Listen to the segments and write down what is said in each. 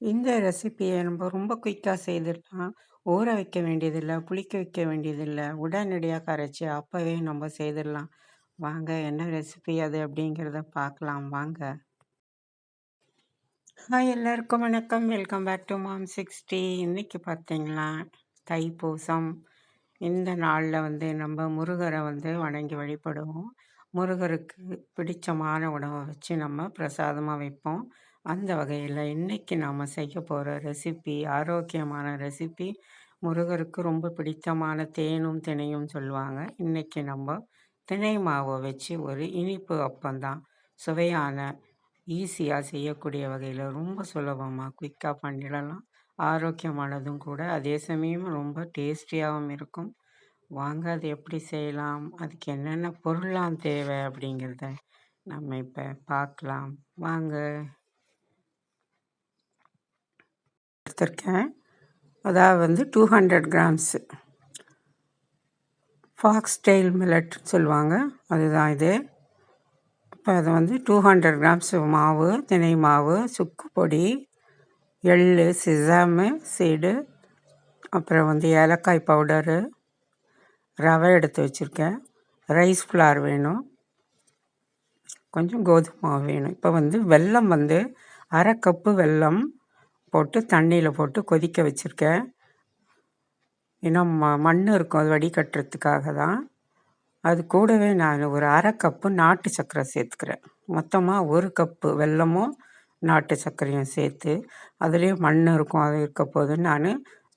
இந்த ரெசிபியை நம்ம ரொம்ப குயிக்காக செய்திடலாம். ஊற வைக்க வேண்டியதில்ல, புளிக்க வைக்க வேண்டியதில்ல. உடனடியா கரைச்சு அப்பவே நம்ம செய்திடலாம். வாங்க என்ன ரெசிபி அது அப்படிங்கிறத பார்க்கலாம் வாங்க. ஹாய் எல்லாருக்கும் வணக்கம். Welcome back to mom 60. இன்னைக்கு பார்த்தீங்களா, தைப்பூசம். இந்த நாள்ல வந்து நம்ம முருகரை வந்து வணங்கி வழிபடுவோம். முருகருக்கு பிடிச்சமான உணவை வச்சு நம்ம பிரசாதமா வைப்போம். அந்த வகையில் இன்றைக்கி நாம் செய்ய போகிற ரெசிபி ஆரோக்கியமான ரெசிபி முருகருக்கு ரொம்ப பிடித்தமான தேனும் திணையும் சொல்லுவாங்க. இன்றைக்கி நம்ம திணை மாவை வச்சு ஒரு இனிப்பு அப்பந்தான் சுவையான ஈஸியாக செய்யக்கூடிய வகையில் ரொம்ப சுலபமாக குயிக்காக பண்ணிடலாம். ஆரோக்கியமானதும் கூட அதே சமயம் ரொம்ப டேஸ்டியாகவும் இருக்கும். வாங்க அது எப்படி செய்யலாம்? அதுக்கு என்னென்ன பொருள்லாம் தேவை அப்படிங்கிறத நம்ம இப்போ பார்க்கலாம். வாங்க. எடுத்திருக்கேன். அதாவது வந்து two hundred grams foxtail மில்லட்னு சொல்லுவாங்க. அதுதான் இது. இப்போ அது வந்து டூ ஹண்ட்ரட் கிராம்ஸ் மாவு தினை மாவு சுக்கு பொடி எள் சிசாமு சீடு அப்புறம் வந்து ஏலக்காய் பவுடரு ரவை எடுத்து வச்சுருக்கேன். ரைஸ் ஃப்ளார் வேணும். கொஞ்சம் கோதுமை மாவு வேணும். இப்போ வந்து வெல்லம் வந்து அரை கப்பு வெல்லம் போட்டு தண்ணியில் போட்டு கொதிக்க வச்சுருக்கேன். இன்னும் ம மண் இருக்கும் அது வடிகட்டுறதுக்காக தான். அது கூடவே நான் ஒரு அரை கப்பு நாட்டு சர்க்கரை சேர்த்துக்கிறேன். மொத்தமாக ஒரு கப்பு வெல்லமும் நாட்டு சர்க்கரையும் சேர்த்து அதுலேயும் மண் இருக்கும் அது இருக்க போது நான்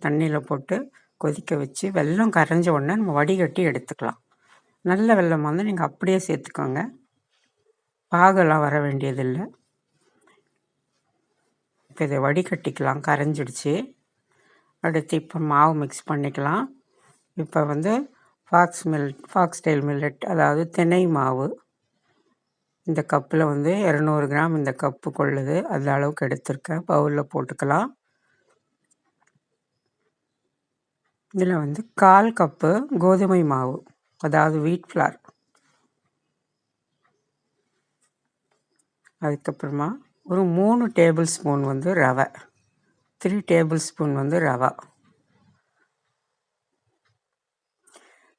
தண்ணியில் போட்டு கொதிக்க வச்சு வெல்லம் கரைஞ்ச உடனே நம்ம வடிகட்டி எடுத்துக்கலாம். நல்ல வெல்லம் வந்து நீங்கள் அப்படியே சேர்த்துக்கோங்க. பாகெல்லாம் வர வேண்டியதில்லை. இப்போ இதை வடிகட்டிக்கலாம். கரைஞ்சிடுச்சு. அடுத்து இப்போ மாவு மிக்ஸ் பண்ணிக்கலாம். இப்போ வந்து fox mill foxtail millet அதாவது தினை மாவு. இந்த கப்பில் வந்து இரநூறு கிராம் இந்த கப்பு கொள்ளுது. அந்த அளவுக்கு எடுத்திருக்கேன். பவுலில் போட்டுக்கலாம். இதில் வந்து கால் கப்பு கோதுமை மாவு அதாவது வீட் ஃப்ளார் அதுக்கப்புறமா ஒரு மூணு டேபிள் ஸ்பூன் வந்து ரவை. த்ரீ டேபிள் ஸ்பூன் வந்து ரவா.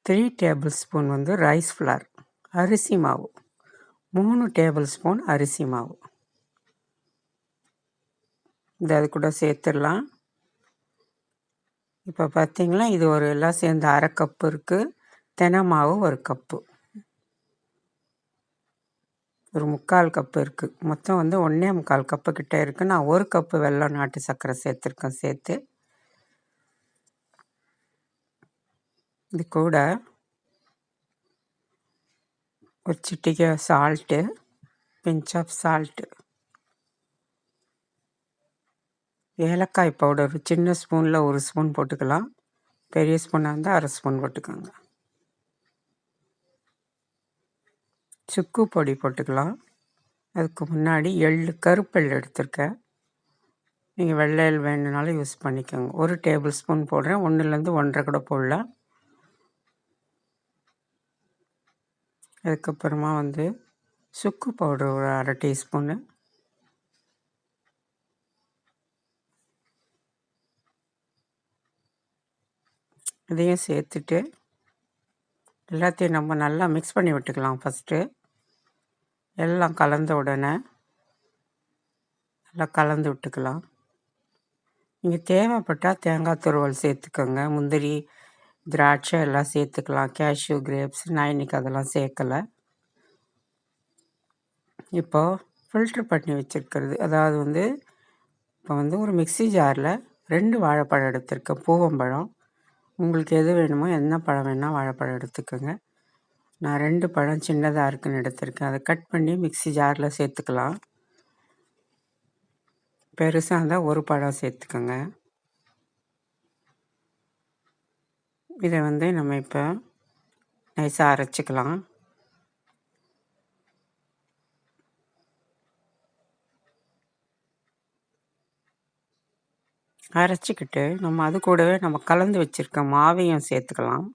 த்ரீ டேபிள் ஸ்பூன் வந்து ரைஸ் ஃப்ளார் அரிசி மாவு. மூணு டேபிள் ஸ்பூன் அரிசி மாவு. இந்த அது கூட சேர்த்துடலாம். இப்போ பார்த்தீங்களா இது ஒரு எல்லாம் சேர்ந்து அரை கப்பு இருக்குது தெனை மாவு ஒரு கப்பு. ஒரு முக்கால் கப்பு இருக்குது மொத்தம் வந்து ஒன்றே முக்கால் கப்பு கிட்டே இருக்குது நான் ஒரு கப்பு வெல்லம் நாட்டு சர்க்கரை சேர்த்துருக்கேன் சேர்த்து. இது கூட ஒரு சிட்டிகை சால்ட்டு பிஞ்ச் ஆஃப் சால்ட்டு ஏலக்காய் பவுடர் சின்ன ஸ்பூனில் ஒரு ஸ்பூன் போட்டுக்கலாம். பெரிய ஸ்பூனாக இருந்தால் அரை ஸ்பூன் போட்டுக்கோங்க. சுக்கு பொடி போட்டுக்கலாம். அதுக்கு முன்னாடி எள் கருப்பெள் எடுத்திருக்கேன். நீங்கள் வெள்ளை எள் வேணுனாலும் யூஸ் பண்ணிக்கோங்க. ஒரு டேபிள் ஸ்பூன் போடுறேன். ஒன்றுலேருந்து ஒன்றரை கூட போடலாம். அதுக்கப்புறமா வந்து சுக்கு பவுடர் ஒரு அரை டீஸ்பூனு. இதையும் சேர்த்துட்டு எல்லாத்தையும் நம்ம நல்லா மிக்ஸ் பண்ணி விட்டுக்கலாம் ஃபஸ்ட்டு எல்லாம் கலந்த உடனே நல்லா கலந்து விட்டுக்கலாம். நீங்கள் தேவைப்பட்டால் தேங்காய் துருவல் சேர்த்துக்கோங்க. முந்திரி திராட்சை எல்லாம் சேர்த்துக்கலாம். கேஷ்யூ கிரேப்ஸ் நான் இன்றைக்கி அதெல்லாம் சேர்க்கலை. இப்போது ஃபில்ட்ரு பண்ணி வச்சுருக்கிறது. அதாவது வந்து இப்போ வந்து ஒரு மிக்சி ஜாரில் ரெண்டு வாழைப்பழம் எடுத்திருக்கேன். பூவம்பழம். உங்களுக்கு எது வேணுமோ என்ன பழம் வேணால் வாழைப்பழம் எடுத்துக்கோங்க. நான் ரெண்டு பழம் சின்னதாக இருக்குன்னு எடுத்திருக்கேன். அதை கட் பண்ணி மிக்சி ஜாரில் சேர்த்துக்கலாம். பெருசாக இருந்தால் ஒரு பழம் சேர்த்துக்கோங்க. இதை வந்து நம்ம இப்போ நைஸாக அரைச்சிக்கலாம். அரைச்சிக்கிட்டு நம்ம அது கூடவே நம்ம கலந்து வச்சுருக்க மாவையும் சேர்த்துக்கலாம்.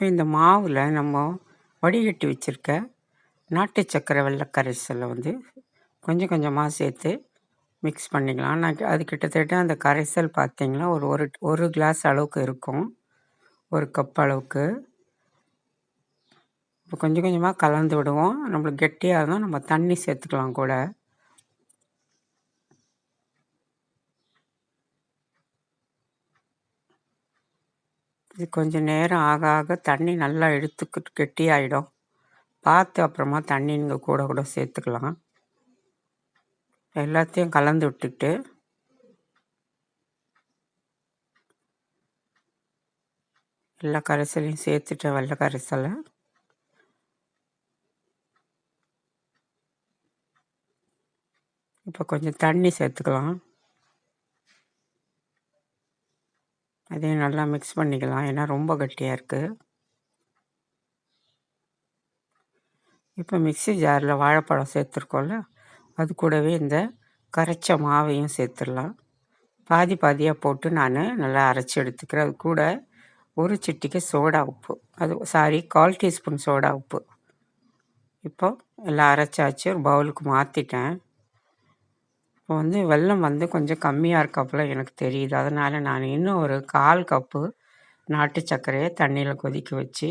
இப்போ இந்த மாவில் நம்ம வடிகட்டி வச்சுருக்க நாட்டு சக்கரை வெள்ளை கரைசலை வந்து கொஞ்சம் கொஞ்சமாக சேர்த்து மிக்ஸ் பண்ணிக்கலாம். நான் அது கிட்டத்தட்ட அந்த கரைசல் பார்த்திங்கன்னா ஒரு ஒரு ஒரு கிளாஸ் அளவுக்கு இருக்கும். ஒரு கப் அளவுக்கு. இப்போ கொஞ்சம் கொஞ்சமாக கலந்து விடுவோம். நம்மளுக்கு கெட்டியாக இருந்தால் நம்ம தண்ணி சேர்த்துக்கலாம் கூட. இது கொஞ்சம் நேரம் ஆக ஆக தண்ணி நல்லா எடுத்துக்கிட்டு கெட்டியாயிடும். பார்த்து அப்புறமா தண்ணி நீங்கள் கூட கூட சேர்த்துக்கலாம். எல்லாத்தையும் கலந்து விட்டுட்டு எல்லா கரைசலையும் சேர்த்துட்டேன் வெள்ளை கரைசலை இப்போ கொஞ்சம் தண்ணி சேர்த்துக்கலாம். அதையும் நல்லா மிக்ஸ் பண்ணிக்கலாம். ஏன்னா ரொம்ப கட்டியாக இருக்குது இப்போ மிக்ஸி ஜாரில் வாழைப்பழம் சேர்த்துருக்கோம்ல அது கூடவே இந்த கரைச்ச மாவையும் சேர்த்துடலாம். பாதி பாதியாக போட்டு நான் நல்லா அரைச்சி எடுத்துக்கிறேன். அது கூட ஒரு சிட்டிக்கு சோடா உப்பு. அது சாரி கால் டீஸ்பூன் சோடா உப்பு. இப்போ எல்லாம் அரைச்சாச்சு. ஒரு பவுலுக்கு மாற்றிட்டேன் இப்போ வந்து வெல்லம் வந்து கொஞ்சம் கம்மியாக இருக்காப்புல எனக்கு தெரியுது. அதனால் நான் இன்னும் ஒரு கால் கப்பு நாட்டு சர்க்கரையை தண்ணியில் கொதிக்க வச்சு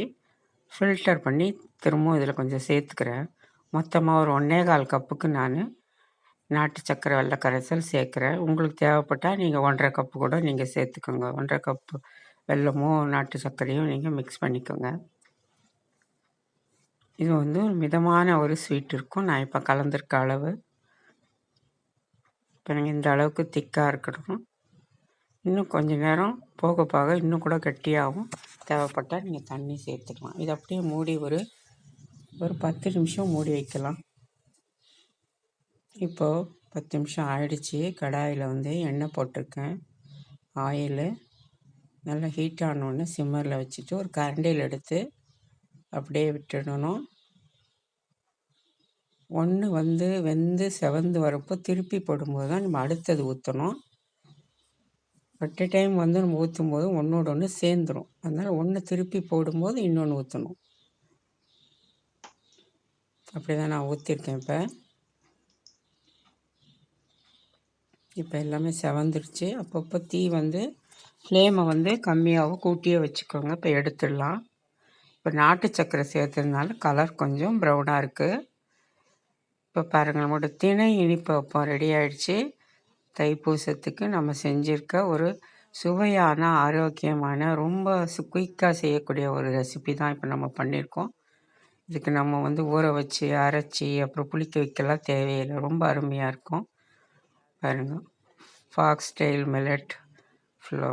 ஃபில்டர் பண்ணி திரும்பவும் இதில் கொஞ்சம் சேர்த்துக்கிறேன். மொத்தமாக ஒரு ஒன்றே கால் கப்புக்கு நான் நாட்டு சர்க்கரை வெள்ளை கரைசல் சேர்க்குறேன். உங்களுக்கு தேவைப்பட்டால் நீங்கள் ஒன்றரை கப்பு கூட நீங்கள் சேர்த்துக்கோங்க. ஒன்றரை கப்பு வெல்லமும் நாட்டு சர்க்கரையும் நீங்கள் மிக்ஸ் பண்ணிக்கோங்க. இது வந்து ஒரு மிதமான ஒரு ஸ்வீட் இருக்கும். நான் இப்போ கலந்துருக்க அளவு எனக்கு நீங்கள் இந்த அளவுக்கு திக்காக இருக்கணும். இன்னும் கொஞ்சம் நேரம் போக போக இன்னும் கூட கட்டியாகவும் தேவைப்பட்டால் நீங்கள் தண்ணி சேர்த்துக்கலாம். இது அப்படியே மூடி ஒரு ஒரு பத்து நிமிஷம் மூடி வைக்கலாம். இப்போது பத்து நிமிஷம் ஆயிடுச்சு. கடாயில் வந்து எண்ணெய் போட்டிருக்கேன். ஆயில். நல்லா ஹீட் ஆனோடனே சிம்மரில் வச்சுட்டு ஒரு கரண்டியில் எடுத்து அப்படியே விட்டுடணும். ஒன்று வந்து வெந்து செவந்து வரப்போ திருப்பி போடும்போது தான் நம்ம அடுத்தது ஊற்றணும் அட் டைம் வந்து நம்ம ஊற்றும் போது ஒன்றோட ஒன்று சேர்ந்துடும் அதனால் ஒன்று திருப்பி போடும்போது இன்னொன்று ஊற்றணும் அப்படி தான் நான் ஊற்றிருக்கேன் இப்போ. இப்போ எல்லாமே செவந்துருச்சு. அப்பப்போ தீ வந்து ஃப்ளேமை வந்து கம்மியாகவும் கூட்டியே வச்சுக்கோங்க. இப்போ எடுத்துடலாம். இப்போ நாட்டு சக்கரை சேர்த்ததுனால கலர் கொஞ்சம் ப்ரௌனாக இருக்குது இப்போ பாருங்கள் நம்மளோட திணை இனிப்பு அப்போ ரெடி ஆயிடுச்சு. தைப்பூசத்துக்கு நம்ம செஞ்சுருக்க ஒரு சுவையான ஆரோக்கியமான ரொம்ப குயிக்காக செய்யக்கூடிய ஒரு ரெசிபி தான் இப்போ நம்ம பண்ணியிருக்கோம் இதுக்கு நம்ம வந்து ஊற வச்சு அரைச்சி அப்புறம் புளிக்க வைக்கலாம் தேவையில்லை. ரொம்ப அருமையாக இருக்கும். பாருங்கள் foxtail millet flour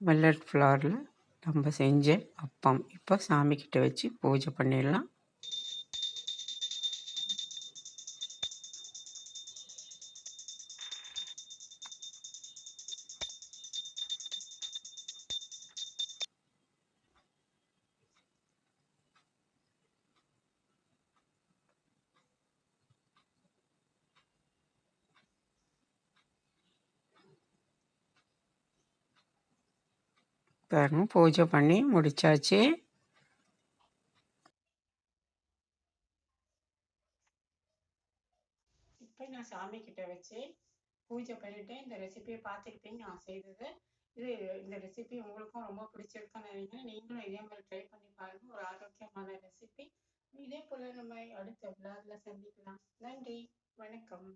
millet ஃப்ளாரில் நம்ம செஞ்ச அப்பம். இப்போ சாமிக்கிட்ட வச்சு பூஜை பண்ணிடலாம். பாருங்க பூஜை பண்ணி முடிச்சாச்சு. இப்போ நான் சாமி கிட்ட வச்சு பூஜை பண்ணிட்டு இந்த ரெசிபியை பார்த்துக்கிட்டீங்க நான் செய்தது. இது இந்த ரெசிபி உங்களுக்கும் ரொம்ப பிடிச்சிருக்குன்னு நினைக்கிறேன். நீங்களும் இதே மாதிரி ட்ரை பண்ணி பாருங்க. ஒரு ஆரோக்கியமான ரெசிபி இதே போல நம்ம அடுத்த விழாவில் சந்திக்கலாம். நன்றி. வணக்கம்.